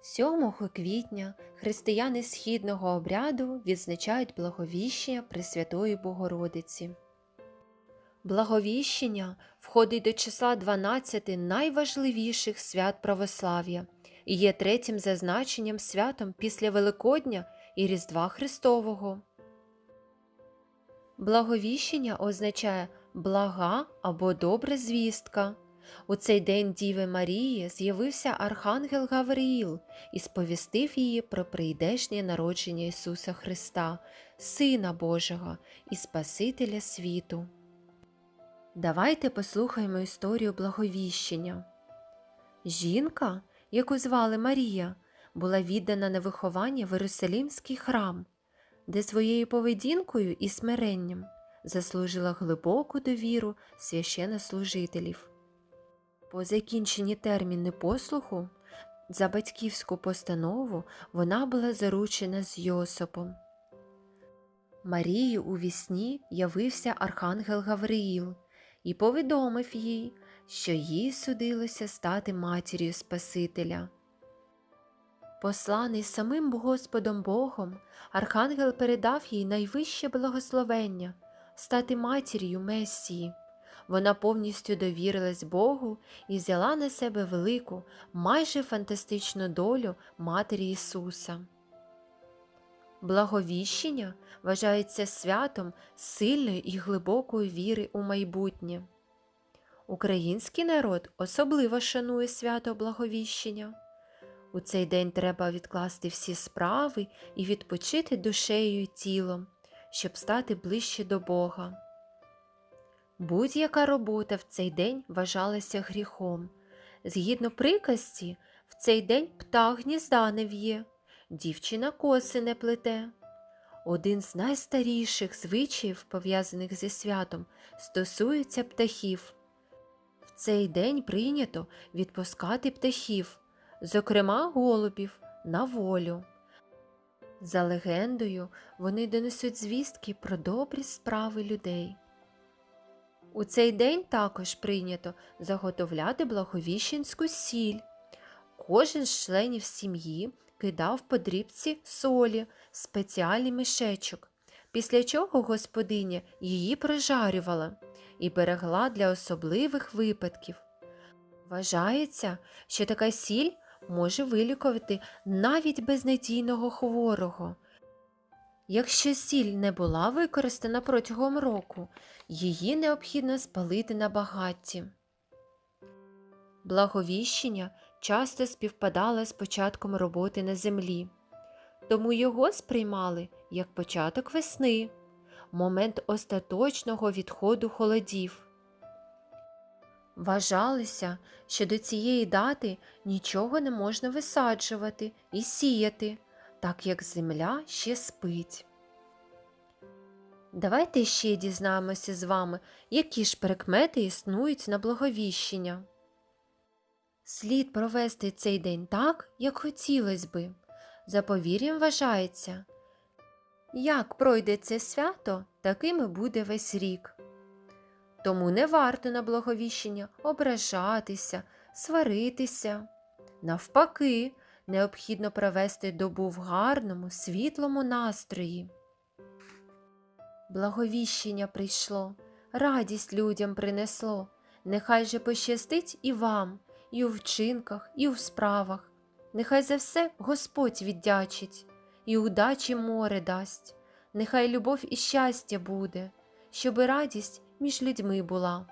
7 квітня християни східного обряду відзначають благовіщення Пресвятої Богородиці. Благовіщення входить до числа 12 найважливіших свят православ'я і є третім за значенням святом після Великодня і Різдва Христового. Благовіщення означає блага або добра звістка. У цей день Діви Марії з'явився Архангел Гавриїл і сповістив її про прийдешнє народження Ісуса Христа, Сина Божого і Спасителя світу. Давайте послухаємо історію благовіщення. Жінка, яку звали Марія, була віддана на виховання в Єрусалимський храм, де своєю поведінкою і смиренням заслужила глибоку довіру священнослужителів. По закінченні терміни послуху за батьківську постанову вона була заручена з Йосипом. Марії у вісні явився архангел Гавриїл і повідомив їй, що їй судилося стати матір'ю Спасителя. Посланий самим Господом Богом, архангел передав їй найвище благословення стати матір'ю Месії. Вона повністю довірилась Богу і взяла на себе велику, майже фантастичну долю Матері Ісуса. Благовіщення вважається святом сильної і глибокої віри у майбутнє. Український народ особливо шанує свято Благовіщення. У цей день треба відкласти всі справи і відпочити душею і тілом, щоб стати ближче до Бога. Будь-яка робота в цей день вважалася гріхом. Згідно приказці, в цей день птах гнізда не в'є, дівчина коси не плете. Один з найстаріших звичаїв, пов'язаних зі святом, стосується птахів. В цей день прийнято відпускати птахів, зокрема голубів, на волю. За легендою, вони донесуть звістки про добрі справи людей. У цей день також прийнято заготовляти благовіщенську сіль. Кожен з членів сім'ї кидав по дрібці солі, в спеціальний мішечок, після чого господиня її прожарювала і берегла для особливих випадків. Вважається, що така сіль може вилікувати навіть безнадійного хворого. Якщо сіль не була використана протягом року, її необхідно спалити на багатті. Благовіщення часто співпадало з початком роботи на землі, тому його сприймали як початок весни, момент остаточного відходу холодів. Вважалося, що до цієї дати нічого не можна висаджувати і сіяти, так як земля ще спить. Давайте ще дізнаємося з вами, які ж прикмети існують на благовіщення. Слід провести цей день так, як хотілося би. За повір'ям вважається, як пройде це свято, таким і буде весь рік. Тому не варто на благовіщення ображатися, сваритися. Навпаки, необхідно провести добу в гарному, світлому настрої. Благовіщення прийшло, радість людям принесло. Нехай же пощастить і вам, і у вчинках, і у справах. Нехай за все Господь віддячить, і удачі море дасть. Нехай любов і щастя буде, щоби радість між людьми була.